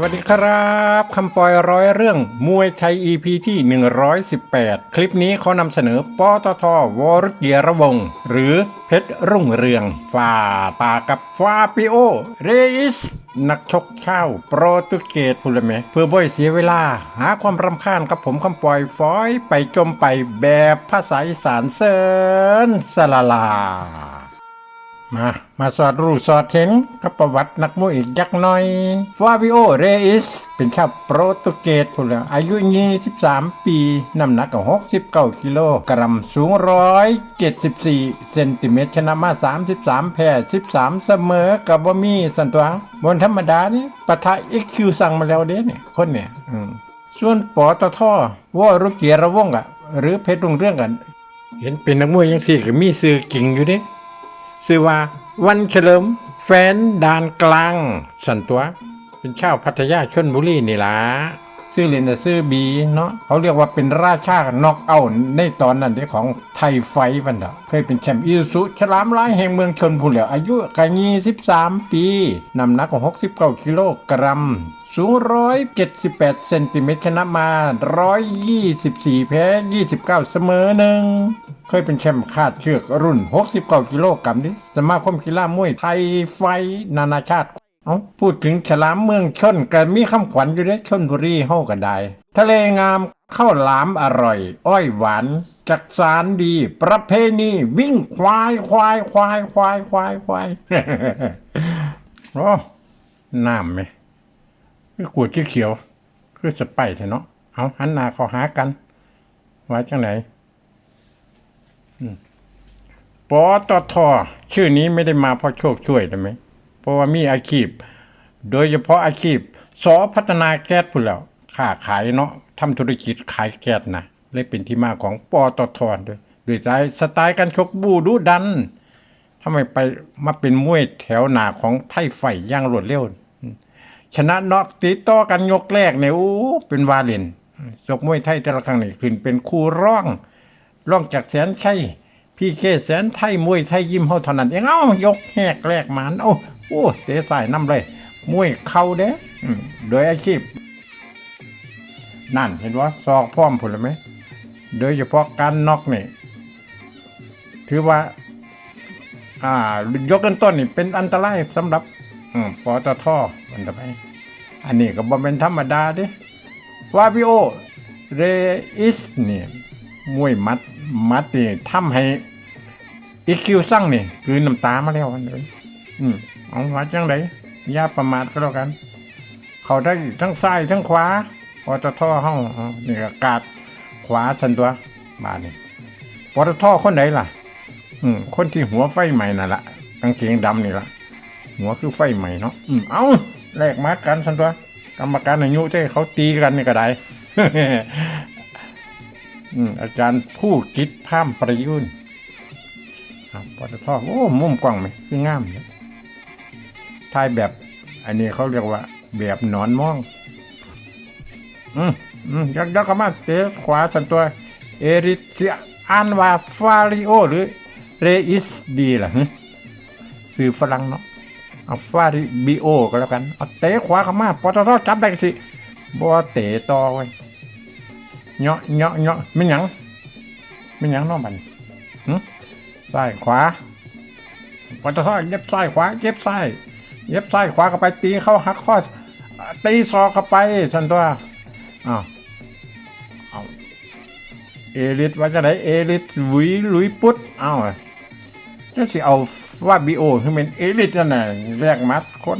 วัสดีครับคำปอยร้อยเรื่องมวยไทย EP ที่ 118 คลิปนี้เขานำเสนอปตทวรเกียรวง หรือเพชรรุ่งเรืองฝ่าปากับฟาปิโอ เรอิส นักชกชาโปรตุเกสพูดเลยไหมเพื่อบ่อยเสียเวลา หาความรำคาญกับผมคำปอยฟอยไปจมไปแบบภาษาอีสานเซินสลาลา มา มาสอดรู้สอดเห็นกับประวัตินักมวยอีกยักน่อย ฟาบิโอ เรอิส เป็นชาวโปรตุเกสพูดแล้วอายุ23 ปี น้ำหนักก็69 กิโลกรัมสูง 174 เซนติเมตร ชนะมา 33 แพ้ 13 เสมอกับบ่มีสันตัวบนธรรมดานี่ปะทะเอีคิวสั่งมาแล้วเด้เนี่ย คนเนี่ยส่วนปอตทว่ารุเกียระวงอะหรือเพชรรุ่งเรื่องกัน เห็นเป็นนักมวยยังสี่ก็มีซื้อกิ่งอยู่เด้ ชื่อว่า วันเฉลิม แฟนดานกลางสันตัว เป็นชาวพัทยาชนบุรีนี่ล่ะชื่อเล่นน่ะชื่อบีเนาะเขาเรียกว่าเป็นราชาน็อกเอาในตอนนั้นที่ของไทยไฟบันดาเคยเป็นแชมป์อีสุฉลามร้ายแห่งเมืองชนบุรีอายุกันยี่สิบสามปี น้ำหนักของหกสิบเก้ากิโลกรัม สูงร้อยเซนติเมตรชนะมาร้อยยี่สิบสี่แพ้ยี่สิบเก้าเสมอหนึ่ง เคยเป็นแชมป์คาดเชือกรุ่น 69 กิโลกรัมดิสมาคมกีฬามวยไทยไฟนานาชาติ เอาพูดถึงฉลามเมืองชนก็มีคำขวัญอยู่เด้ชนบุรีเฮาก็ได้ ทะเลงามข้าวหลามอร่อย อ้อยหวานจักสารดี ประเพณีวิ่งควายควายควายควายควายควายโอ้น้ำไหม คือขวดเขียว คือสไปร์เถอะเนาะเอาหันหน้าเขาหากันว่าจังไหนปอตทชื่อนี้ไม่ได้มาเพราะโชคช่วยได้ไหมเพราะว่ามีอาชีพ โดยเฉพาะอาชีพสอพัฒนาแก๊สพูดแล้วค้าขายเนาะทำธุรกิจขายแก๊สนะเลยเป็นที่มาของปอตทด้วยโดยสายสไตล์การชกบูดูดันทำไมไปมาเป็นมวยแถวหนาของไทยไฟย่างรวดเร็ว ชนะน็อกติดต่อกันยกแรกเนี่ยโอ้เป็นวาเลนชกมวยไทยแต่ละครั้งนี่ขึ้นเป็นคู่ร่อง ร่องจากแสนชัยพี่เคแสนไทยมวยไทยยิมเฮาเท่านั้นเองเอ้ายกแหกแรกหมานโอ้โอ้เตะสายน้ำเลยมวยเข่าเด้โดยอาชีพ นั่นเห็นว่าซอกพร้อมผลไหมโดยเฉพาะการน็อกนี่ถือว่า อ่ายกกันต้นนี่เป็นอันตรายสำหรับอืมปอตทมันทำไม อันนี้ก็บ่เป็นธรรมดาเด้ฟาบิโอ เรอิสเนี่ยมวยมัด มัดนี่ทำให้อีคิวสั่งนี่คือน้ำตามาแล้วอันเลยอืมเอาว่าจังไดอย่าประมาทก็แล้วกัน เขาได้ทั้งซ้ายทั้งขวาปตทห้องนี่ก็กาดขวาสันตัวบาดนี่ปตทคนไหนล่ะ อืมคนที่หัวไฟใหม่น่ะละกางเกงดำนี่ละหัวคือไฟใหม่เนาะอืมเอ้า แลกมัดกันสันตัวกรรมการอายุที่เขาตีกันนี่ก็ได้อืมอาจารย์ผู้กิจพามประยุนครับปตทโอ้มุมกว้างไหมคืองามเลยถ่ายแบบ อันนี้เขาเรียกว่า แบบหนอนมอง อืมอืมยักยักเข้ามาเตะขวาสันตัว เอริเซียอ่านว่าฟาริโอ หรือ เรอิสดีล่ะฮะสื่อฝรั่งเนาะ อาฟาริบิโอก็แล้วกันเอาเตะขวาเข้ามาปตทจับได้สิบ่เตะต่อไว้เนาะเนาะเนาะไม่หยังไม่หยังน้องบันหึซ้ายขวาปตทเย็บซ้ายขวาเย็บซ้ายเย็บซ้ายขวาเข้าไปตีเข้าหักข้อตีศอกเข้าไปสันตัวอ้าวเอาเอลิทว่าจะไหนเอลิทหลุยหลุยปุ๊ดเอ้า จะสิเอาว่าบีโอคือเป็นเอลิทนั่นน่ะแรกมัดคน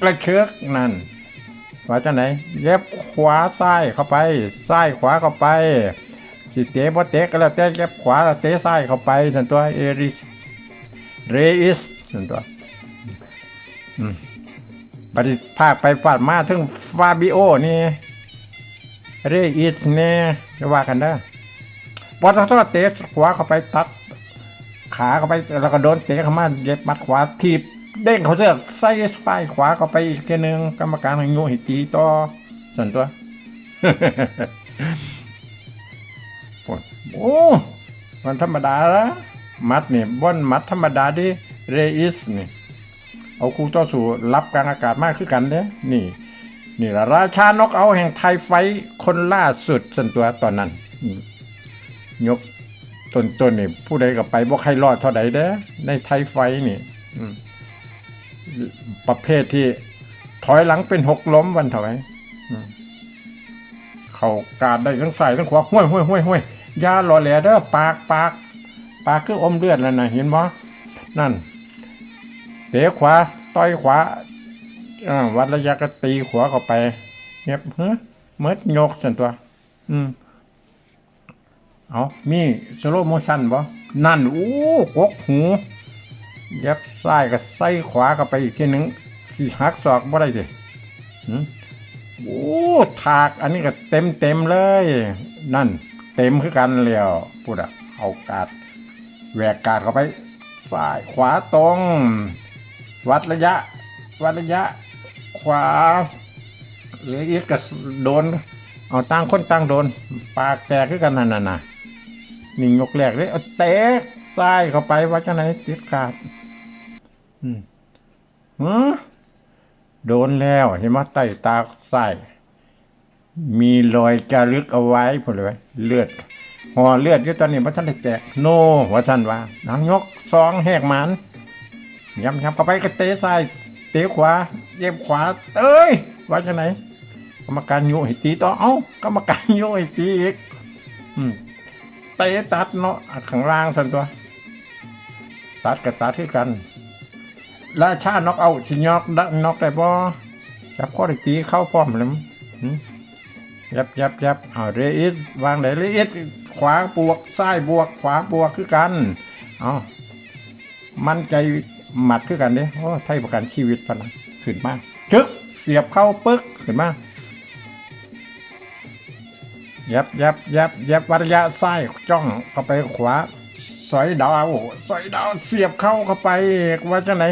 กระเชือกนั่นว่าจังไหนเย็บขวาซ้ายเข้าไปซ้ายขวาเข้าไป สิเตะบ่เตะก็แล้วแต่เย็บขวาแล้วเตะซ้ายเข้าไปนั่นตัวเอริสเรอิสนั่นตัวปฏิภาคไปฟาดมาถึงฟาบิโอนี่เรอิสเนี่ยจะว่ากันเด้อปตทเตะขวาเข้าไปตัด ขาเข้าไปแล้วก็โดนเตะเข้ามาเย็บมัดขวาทีบเด้งเขาเสือกใส่ซ้ายขวาเข้าไปอีกทีหนึงกรรมการให้งูห้ตีต่อส่วนตัวโอ้โอ้มันธรรมดาละมัดนี่บ้นมัดธรรมดาดิเรอิสนี่ เอาคู่ต่อสู้รับกลางอากาศมากขึ้นกันเด้นี่ นี่ละราชานกเอาแห่งไทยไฟคนล่าสุดส่วนตัวตอนนั้นยก ต้นต้นนี่ผู้ใดก็ไปบ่ใครรอดเท่าใดเด้ในไทยไฟนี่ประเภทที่ ถอยหลังเป็นหกล้มวันเถอยอืมเขากาดได้ทั้งใส่ทั้งขวาห้วยห้วยห้วยห้วยยาหล่อแหลเด้อปากปากปากคืออมเลือดแล้วนะเห็นบ่นั่นเตะขวาต่อยขวาวัดระยะก็ตีขวาเข้าไปเงียบเฮ้ยเมิดยกสันตัว อืม เอามีสโลโมชั่นบ่นั่นอู้กกหูเย็บซ้ายก็ใส่ขวาเข้าไปอีกทีหนึ่งที่หักศอกบ่ได้ดิหืมโอ้ถากอันนี้ก็เต็มเต็มเลย นั่น เต็มคือกันแล้วพูดอะเอากาดแหวกกาดเข้าไปซ้ายขวาตรง วัดระยะ วัดระยะ ขวาเหลืออีกก็โดน เอาต่างคนต่างโดน ปากแตกคือกันนั่นน่ะ นะนี่ยกแรกเลยเอาเตะซ้ายเข้าไปว่าจังไหนติดขาดอืมฮะโดนแล้วเห็นไหมใต้ตาซ้ายมีรอยจารึกเอาไว้พอเลยเลือดห่อเลือดอยู่ตอนนี้ว่าท่านได้แตกโนว่าท่านว่าหนังยกสองแหกหมันย้ำย้ำเข้าไปก็เตะซ้ายเตะขวาเย็บขวาเอ้ยว่าจังไหนกรรมการโยให้ตีต่อเอ้ากรรมการโยให้ตีอีก อืม เตะตัดเนาะอะข้างล่างสันตัว ตัดกับตัดที่กันราชาน็อกเอาสิยอกดักน็อกได้บ่จับข้อได้ตีเข้าพร้อมเลยมั้งหืมยับยับยับเอาเรอิสวางไหนเรอิสขวาบวกซ้ายบวก ขวาบวกคือกันเอามั่นใจหมัดคือกันเด้โอ้ไทยประกันชีวิตพะนะขึ้นมาจึ๊กเสียบเข้าปึ๊กขึ้นมา ยับยับยับยับวัระยะซ้ายจ้องเข้าไปขวาสอยดาวสอยดาวเสียบเข้าเข้าไปว่าจะไหน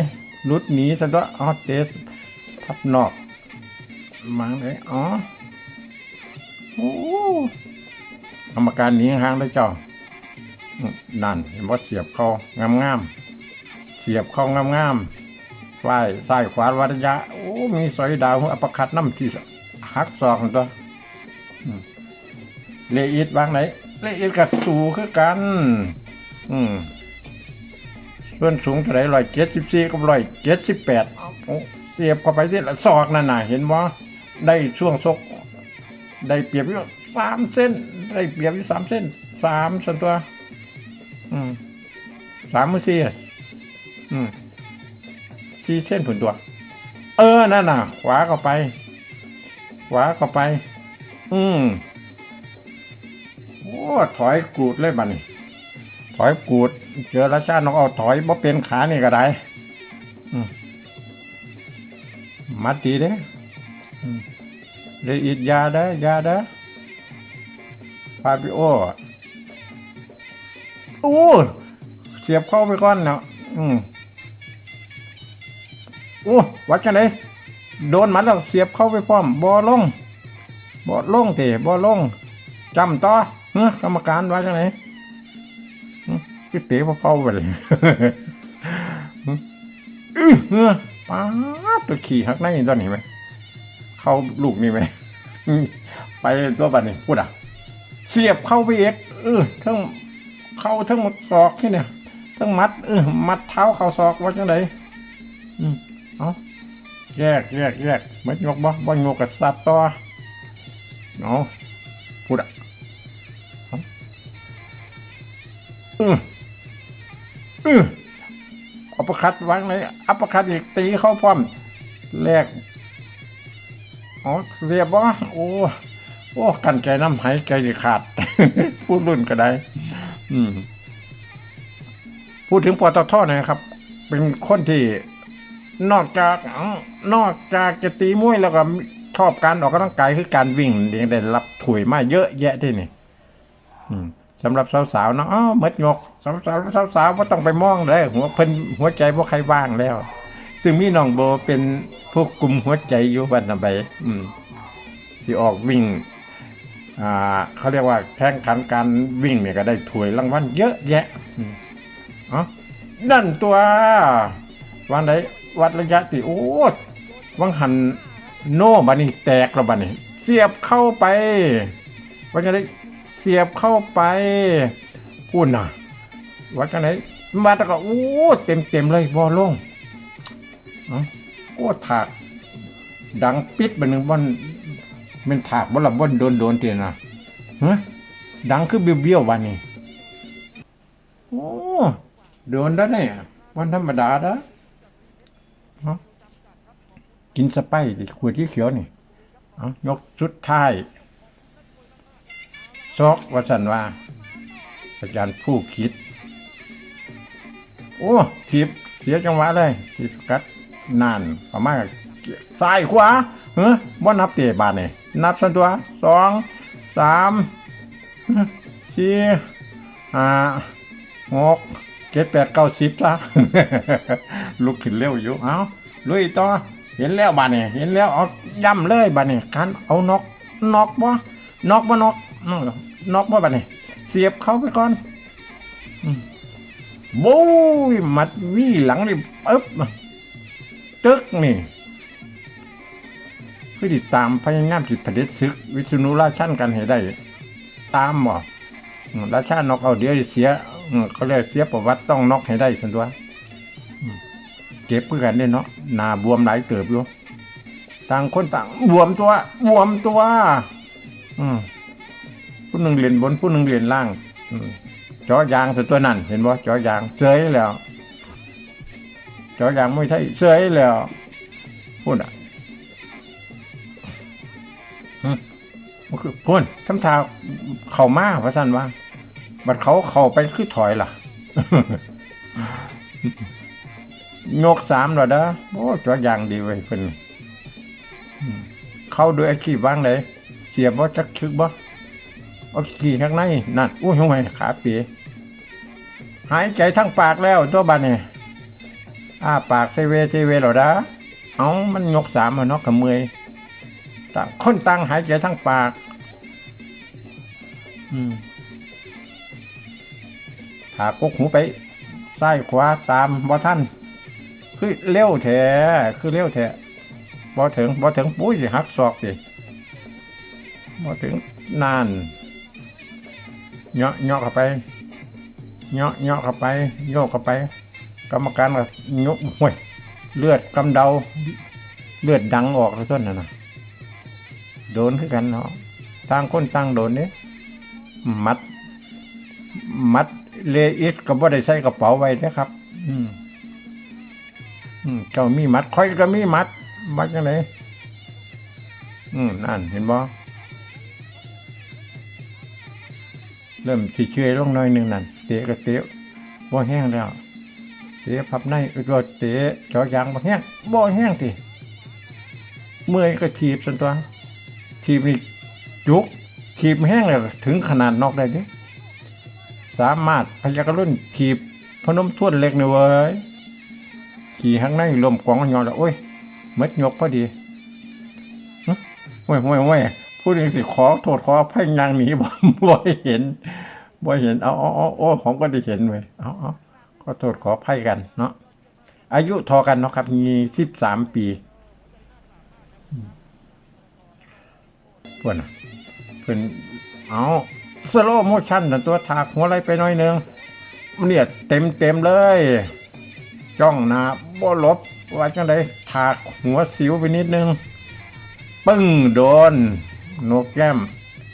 หลุดหนีซะด้วยอ๋อเตสทับนอกมังเลยอ๋อโอ้กรรมการหนีห่างเลยเจ้อืมนั่นเห็นว่าเสียบเข้างามงามๆเสียบเข้างามงามๆฝ่ายซ้ายขวาวัระยะโอ้มีสอยดาวอัปคัดน้ำที่หักศอกตัว เลอิดวางไหนเลอิดกับสูคือกัน อืมส่วนสูงเท่าไหร่ร้อยเจ็ดสิบสี่กับร้อยเจ็ดสิบแปดเสียบเข้าไปที่ละศอกนั่นน่ะเห็นว่าได้ช่วงซก ได้เปรียบอยู่สามเส้น ได้เปรียบอยู่สามเส้นสามส่วนตัว อืมสามมือสี่อะอืมสี่เส้นผลตัว เออนั่นน่ะ ขวาเข้าไป ขวาเข้าไป อืม โอ้ถอยกูดเลยบัดนี้ ถอยกูด เจอราชาน้องเอาถอยบ่เป็นขานี่ก็ได้มัดดีเด้อืมเลยอีดยาเด้อยาเด้อฟาบิโอโอ้เสียบเข้าไปก่อนเนาะอืมโอ้วัดกันเลยโดนมัดแล้วเสียบเข้าไปพร้อมบ่ลงบ่ลงเตะบ่ลงจำต่อ เฮ้กรรมการว่าจังไหนคือเตะพอเผาไปเลยหึอื้อเฮ้ป้าตัวขี่หักในตัวนี้ไหม เข้าลูกนี่ไหม ไปตัวบัดนี้พูดอะ เสียบเข้าไปเอกเออทั้งเข้าทั้งหมดศอกที่เนี่ยทั้งมัด เออ มัดเท้าเข้าศอกว่าจังไหนอืมเอาแยกแยกแยกไม่ยกบ่บ่ยกกับสับต่อเอาะพูดอะ อืออืออัปปคัดวางเลยอัปปคัดอีกตีเข้าพร้อมแรกอ๋อเรียบวะโอ้โอ้กันใจน้ำหายใจดิขาด พูดรุ่นก็ได้ อืม พูดถึงปตทหนะครับ เป็นคนที่นอกจากนอกจากจะตีมวยแล้วก็ชอบการออกกำลังกายคือการวิ่งเดียวได้รับถุยมาเยอะแยะที่นี่ อืม สำหรับสาวๆนาะอ้าวเมดงกสำหรับสาวๆว่าต้องไปมองเลยหัวเพิ่นหัวใจว่าใครว่างแล้ว ซึ่งมีน้องโบเป็นพวกกลุ่มหัวใจอยู่วันนั้นไปอืมสิออกวิ่งอ่าเขาเรียกว่าแข่งขันการวิ่งเนี่ยก็ได้ถ้วยรางวัลเยอะแยะอ๋อนั่นตัววันไหนวัดระยะติโอ้วังหันโน่บัดนี้แตกแล้วบัดนี้เสียบเข้าไปว่าจะได้ เสียบเข้าไปพูดน่ะว่าจะไหนมาต่ก็โอ้เต็มเต็มเลยบอลงอ้าโอ้ถาก ดังปิดบันหนึ่งบอนมันถากบนละบอนโดนโดนๆเตียนะฮะดังคือเบี้ยวเบี้ยวๆวันนี้โอ้โดนแล้วเนี่ยวันธรรมดาด้อเอ้ากินสไปดิขวดที่เขียวนี่ยกสุดท้าย ซอกวัสันว่า อาจารย์ผู้คิด โอ้ทีบเสียจังหวะเลยทีบกัดนานประมาณซ้ายขวาเฮ้ยบ่นับเตะบาทนี่นับสันตัวสองสามสี่ห้าหกเจ็ดแปดเก้าสิบละลุกขึ้นเร็วอยู่เอาลุยต่อเห็นแล้วบาดนี่เห็นแล้วเอาย่ำเลยบาดนี่การเอานกนกบ่นกบ่นก อื้อกบ่บาดนี่เสียบเข้าไปก่อนบ้ยมัดวี่หลังนี่ปึ๊บตึกนี่คือติดตามพยายามจิตผลิตซึก วิทนุราชันกันให้ได้ ตามบ่อืมราชานกเอาเดียวเสียเขาเรียกเสียประวัติต้องนอกให้ได้สันตัวเก็บเพื่อกันได้เนาะหนาบวมหลายเติบอยู่ต่างคนต่างบวมตัวบวมตัว อืม ผู้หนึ่งเรียนบนผู้หนึ่งเรียนล่างอืจอยางคือตัวนั้นเห็นบ่จอยางเสยแล้วจอยางไม่ใช่เสยแล้วพูดอะมันคือพูดทำทาเข่ามาพระสันว่าบัดเขาเข่าไปคือถอยล่ะโยกสามเหรอเด้อโอ้จอยางดีไว้เพิ่นเข้าด้วยอาชีพว่างเลยเสียบบ่จักชึกบ่ เอาขี่ข้างในนั่นอู้ยทำไมขาเปียหายใจทั้งปากแล้วตัวบันเนี่ยอ้าปากเซเวเซเวหรอดะเอามันยกสามมันเนาะกับเมอยต่างคนต่างหายใจทั้งปาก อืมถากกหูไปซ้ายขวาตามบ่ท่านคือเร็วแท้คือเร็วแท้บ่ถึงบ่ถึงปุ้ยหักศอกสิบ่ถึงนาน เหาะเหาะเข้าไปเหาะเหาะเข้าไปโยกเข้าไป กรรมการก็ยกห้วยเลือดกำเดา เลือดดังออกแล้วต้นน่ะนะโดนคือกันเนาะต่างคนต่างโดนเนี่ยมัด มัดเลอิสก็บ่ได้ใส่กระเป๋าไว้นะครับ อืมอืมเจ้ามีมัดค่อยก็มีมัด มัดจังไดอืมนั่นเห็นบ่ เริ่มที่เชื่อยลงน้อยหนึ่งนั่นเตะก็เตะบ่แห้งแล้ว เตะพับในก็ตัวเตะจอยางบ่แห้งบ่แห้งทีเมื่อยก็ถีบสันตัว ทีบนี่จุกทีบแห้งแล้วถึงขนาดนอกได้ดิสามารถพยากรุ่นทีบพนมทวนเล็กนี่เว้ยขี่ข้างในลมกวางยอนแล้วโอ้ยม็ดยกพอดีหึโอ้ยโอ้ยโอ้ย พูดอย่างสิขอโทษขอพยายางหนีบ่บ่เห็นบ่เห็นเอาอาเอโอ้ผมก็ได้เห็นเว้ยเอาเอาขอโทษขออภัยกันเนาะอายุทอกันเนาะครับมีสิบสามปีเพื่อนเพื่อนเอาสโลโมชั่นนะตัวถากหัวอะไหลไปหน่อยนึงเนี่ยเต็มเต็มเลย จ้องหนาบ่ลบว่าจังไดถากหัวสิวไปนิดนึง ปึ้งโดน หนกแก้ม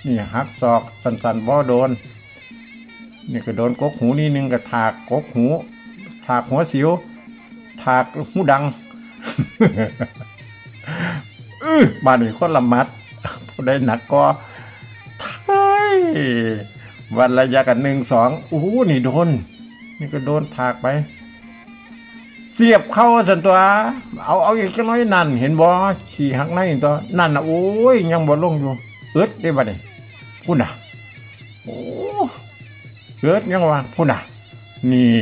นี่หักศอกสันๆบ่โดน นี่ก็โดนกกหูนี่นึงก็ถากกกหู ถากหัวสิว ถากหูดังอื้อบาดนี้คนละมัดผู้ใดหนักก็ไทยวันระยะกันหนึ่งสองอู้หูนี่โดน นี่ก็โดนถากไป เสียบเข้าสันตัว เอาเอาอีกจักหน้อยนั่น เห็นบ่ขี่หักในตัวนั่นน่ะโอ้ยยังบ่ลงอยู่เอิดได้บัดนี้พุ่นน่ะโอ้เอิดยังวะพุ่นน่ะ นี่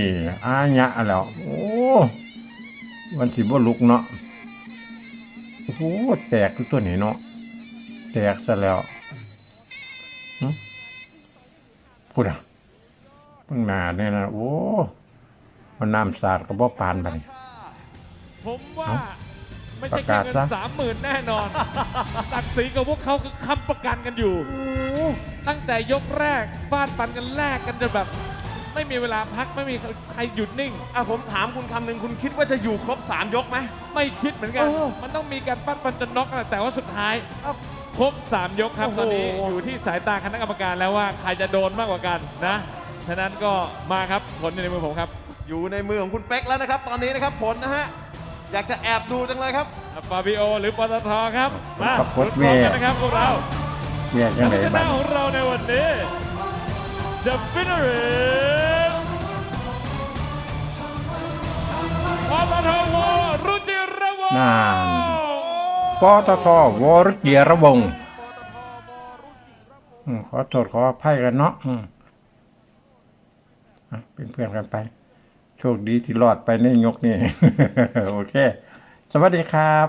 อาญะแล้วโอ้มันสิบ่ลุกเนาะโอ้โหแตกตัวนี้เนาะแตกซะแล้วพุ่นน่ะเพิ่งหน้าเนี่ยนะโอ้ มันน้ำสาดก็บ่ปานบัดนี้ผมว่า เอ้าไม่ปใช่ระแค่กาศเงินซะ สามหมื่นแน่นอนศักดิ์ศรีกับพวกเขาคือค้ำประกันกันอยู่ ตั้งแต่ยกแรกฟาดฟันกันแลกกันจนแบบ ไม่มีเวลาพักไม่มีใครหยุดนิ่ง อะผมถามคุณคำหนึ่งคุณคิดว่าจะอยู่ครบ 3 ยกไหม ไม่คิดเหมือนกัน เออมันต้องมีการฟาดฟันจนน็อกนะแต่ว่าสุดท้าย ครบ 3 ยกครับ โอ้โหตอนนี้อยู่ที่สายตาคณะกรรมการแล้วว่าใครจะโดนมากกว่ากันนะ ฉะนั้นก็มาครับผลอยู่ในมือผมครับ อยู่ในมือของคุณเป๊กแล้วนะครับ ตอนนี้นะครับผลนะฮะอยากจะแอบดูจังเลยครับฟาบิโอหรือปตทครับมาขอบคุณลุ้นพร้อมกันแม่นะครับพวกเราเรียกยังไงผู้ชบ้านะงของเราในวันนี้ The winner is ปตทวรุจิระวงศ์นานปตทวรเกียรวงศ์อืมขอโทษขออภัยกันเนาะอืมอะเป็นเพื่อนกันไปโช คดีที่รอดไปในยกนี่ โอเค สวัสดีครับ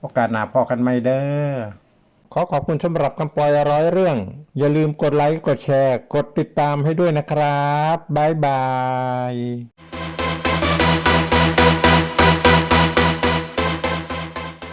โอกาสหน้าพอกันไม่เด้อขอขอบคุณสำหรับคำปล่อยร้อยเรื่อง อย่าลืมกดไลค์ กดแชร์ กดติดตามให้ด้วยนะครับ บ๊ายบาย